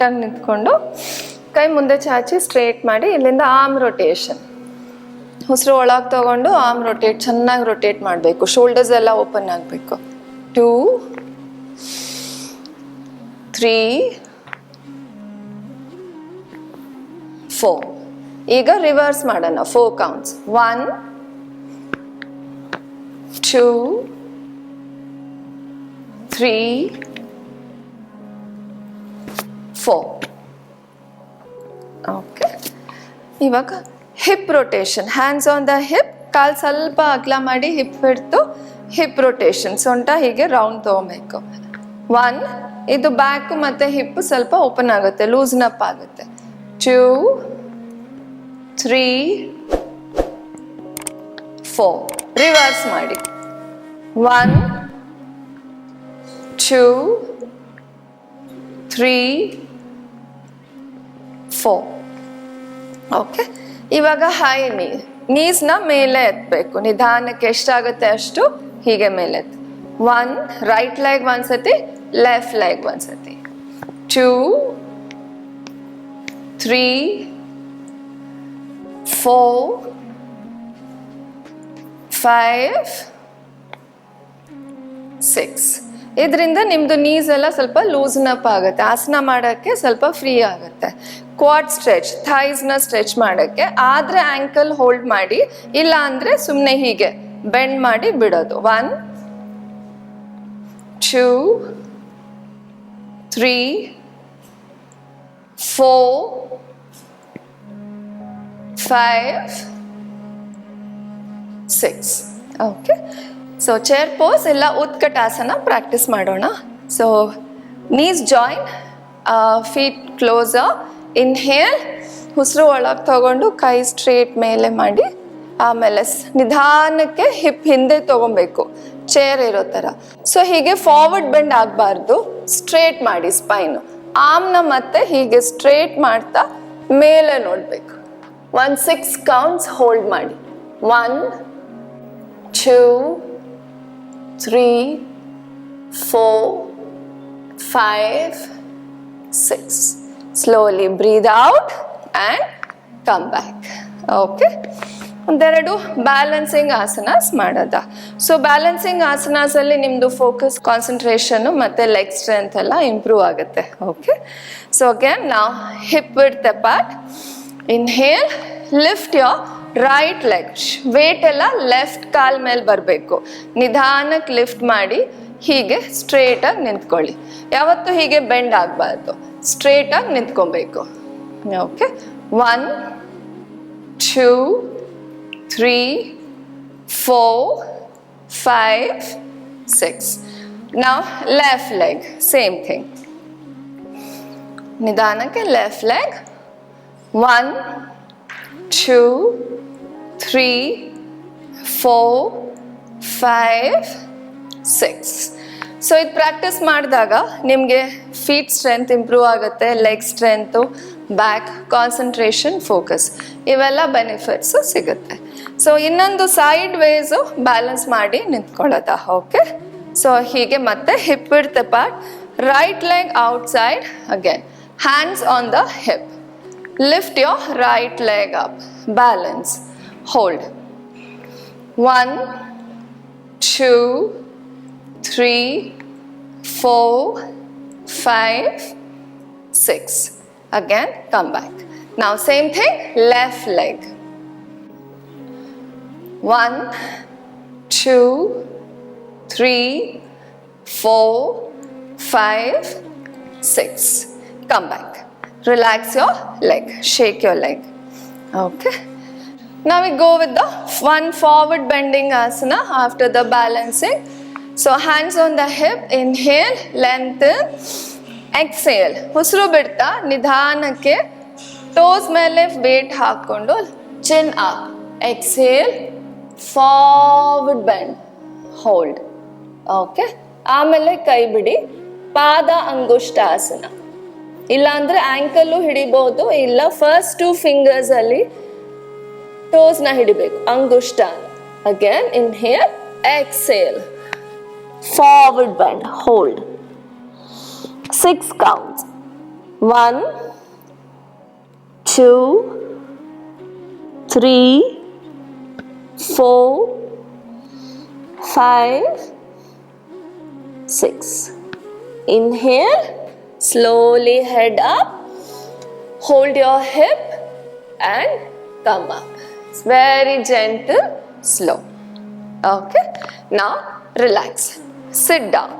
ನೀಟಾಗಿ ನಿಂತ್ಕೊಂಡು ಕೈ ಮುಂದೆ ಚಾಚಿ ಸ್ಟ್ರೇಟ್ ಮಾಡಿ ಇಲ್ಲಿಂದ ಆರ್ಮ್ ರೊಟೇಷನ್ ಉಸಿರು ಒಳಗೆ ತಗೊಂಡು ಆರ್ಮ್ ರೊಟೇಟ್ ಚೆನ್ನಾಗಿ ರೊಟೇಟ್ ಮಾಡಬೇಕು. ಶೋಲ್ಡರ್ಸ್ ಎಲ್ಲ ಓಪನ್ ಆಗಬೇಕು. ಟೂ ತ್ರೀ ಫೋರ್ ಈಗ ರಿವರ್ಸ್ ಮಾಡೋಣ. Four counts one two three four okay ಇವಾಗ hip rotation hands on the hip ಕಾಲು ಸ್ವಲ್ಪ ಅಗಲ ಮಾಡಿ ಹಿಪ್ ಹಿಡ್ತು ಹಿಪ್ ರೊಟೇಷನ್ ಸೊಂಟ ಹೀಗೆ ರೌಂಡ್ ತೊಗೊಬೇಕು. ಒನ್ ಇದು ಬ್ಯಾಕ್ ಮತ್ತೆ ಹಿಪ್ ಸ್ವಲ್ಪ ಓಪನ್ ಆಗುತ್ತೆ ಲೂಸ್ನ್ ಅಪ್ ಆಗುತ್ತೆ. ಟೂ ತ್ರೀ ಫೋರ್ ರಿವರ್ಸ್ ಮಾಡಿ. One two three four okay ಇವಾಗ ಹೈ ನೀ ನೀಸ್ನ ಮೇಲೆ ಎತ್ತಬೇಕು ನಿಧಾನಕ್ಕೆ ಎಷ್ಟಾಗುತ್ತೆ ಅಷ್ಟು ಹೀಗೆ ಮೇಲೆ ಎತ್ತು ಒನ್ ರೈಟ್ ಲೆಗ್ ಒಂದ್ಸತಿ ಲೆಫ್ಟ್ ಲೆಗ್ ಒಂದ್ಸತಿ two three four five six ಇದರಿಂದ ನಿಮ್ಮದು ನೀಸ್ ಎಲ್ಲ ಸ್ವಲ್ಪ ಲೂಸ್ನ್ ಅಪ್ ಆಗುತ್ತೆ. ಆಸನ ಮಾಡೋಕ್ಕೆ ಸ್ವಲ್ಪ ಫ್ರೀ ಆಗುತ್ತೆ. ಕ್ವಾಡ್ ಸ್ಟ್ರೆಚ್ ಥೈಸ್ನ ಸ್ಟ್ರೆಚ್ ಮಾಡೋಕ್ಕೆ. ಆದರೆ ಆ್ಯಂಕಲ್ ಹೋಲ್ಡ್ ಮಾಡಿ, ಇಲ್ಲ ಅಂದರೆ ಸುಮ್ಮನೆ ಹೀಗೆ ಬೆಂಡ್ ಮಾಡಿ ಬಿಡೋದು. One two three four five six okay so chair pose ಎಲ್ಲ ಉತ್ಕಟಾಸನ ಪ್ರಾಕ್ಟೀಸ್ ಮಾಡೋಣ so knees join feet close inhale ಉಸಿರು ಒಳಗೆ ತಗೊಂಡು ಕೈ ಸ್ಟ್ರೇಟ್ ಮೇಲೆ ಮಾಡಿ ಆಮೇಲೆ ನಿಧಾನಕ್ಕೆ ಹಿಪ್ ಹಿಂದೆ ತಗೊಬೇಕು ಚೇರ್ ಇರೋ ಥರ ಸೊ ಹೀಗೆ ಫಾರ್ವರ್ಡ್ ಬೆಂಡ್ ಆಗಬಾರ್ದು ಸ್ಟ್ರೇಟ್ ಮಾಡಿ ಸ್ಪೈನು ಆಮ್ನ ಮತ್ತೆ ಹೀಗೆ ಸ್ಟ್ರೇಟ್ ಮಾಡ್ತಾ ಮೇಲೆ ನೋಡಬೇಕು ಒನ್ ಸಿಕ್ಸ್ ಕೌಂಟ್ಸ್ ಹೋಲ್ಡ್ ಮಾಡಿ one two three, four, five, six. Slowly breathe out and come back. Okay. ಒಂದೆರಡು ಬ್ಯಾಲೆನ್ಸಿಂಗ್ ಆಸನಾಸ್ ಮಾಡೋದ ಸೊ ಬ್ಯಾಲೆನ್ಸಿಂಗ್ ಆಸನಾಸ್ ನಿಮ್ದು ಫೋಕಸ್ ಕಾನ್ಸಂಟ್ರೇಷನ್ ಮತ್ತು ಲೆಗ್ ಸ್ಟ್ರೆಂತ್ ಎಲ್ಲ ಇಂಪ್ರೂವ್ ಆಗುತ್ತೆ ಓಕೆ ಸೊ ಅಗೇನ್ ನಾವು hip ಬಿಡ್ತೆ part inhale lift your right leg weight ಎಲ್ಲ left ಕಾಲ್ ಮೇಲೆ ಬರಬೇಕು. ನಿಧಾನಕ್ಕೆ ಲಿಫ್ಟ್ ಮಾಡಿ, ಹೀಗೆ ಸ್ಟ್ರೇಟಾಗಿ ನಿಂತ್ಕೊಳ್ಳಿ. ಯಾವತ್ತೂ ಹೀಗೆ ಬೆಂಡ್ ಆಗಬಾರ್ದು. ಸ್ಟ್ರೇಟಾಗಿ ನಿಂತ್ಕೊಬೇಕು. Okay one two three four five six ನಾವು ಲೆಫ್ಟ್ ಲೆಗ್ ಸೇಮ್ ಥಿಂಗ್ ನಿಧಾನಕ್ಕೆ left leg one two three four five six so ಇದು ಪ್ರಾಕ್ಟೀಸ್ ಮಾಡಿದಾಗ ನಿಮಗೆ ಫೀಟ್ ಸ್ಟ್ರೆಂತ್ ಇಂಪ್ರೂವ್ ಆಗುತ್ತೆ leg strength back concentration focus ಇವೆಲ್ಲ ಬೆನಿಫಿಟ್ಸು ಸಿಗುತ್ತೆ. ಸೊ ಇನ್ನೊಂದು side ways balance ಮಾಡಿ ನಿಂತ್ಕೊಳ್ಳೋದ ಓಕೆ ಸೊ ಹೀಗೆ ಮತ್ತೆ hip ಇಡ್ತೆ part right leg outside again hands on the hip lift your right leg up. Balance. Hold. One two three four five six. Again come back. Now same thing left leg. One two three four five six. Come back. Relax your leg. Shake your leg. Okay now we go with the one forward bending asana after the balancing so hands on the hip inhale lengthen exhale ಉಸಿರು ಬಿಡ್ತಾ ನಿಧಾನಕ್ಕೆ toes ಮೇಲೆ weight ಹಾಕೊಂಡು chin up exhale forward bend hold okay ಆಮೇಲೆ ಕೈ ಬಿಡಿ ಪಾದ ಅಂಗುಷ್ಟಾಸನ ಇಲ್ಲ ಅಂದ್ರೆ ಆಂಕಲ್ಲು ಹಿಡಿಬಹುದು ಇಲ್ಲ ಫಸ್ಟ್ ಟೂ ಫಿಂಗರ್ಸ್ ಅಲ್ಲಿ ಟೋಸ್ ನ ಹಿಡಿಬೇಕು ಅಂಗುಷ್ಟ again in here exhale forward bend hold six counts One, two, three, four, five, six. Inhale, slowly head up, hold your hip and come up. It's very gentle, slow. Okay, now relax. Sit down.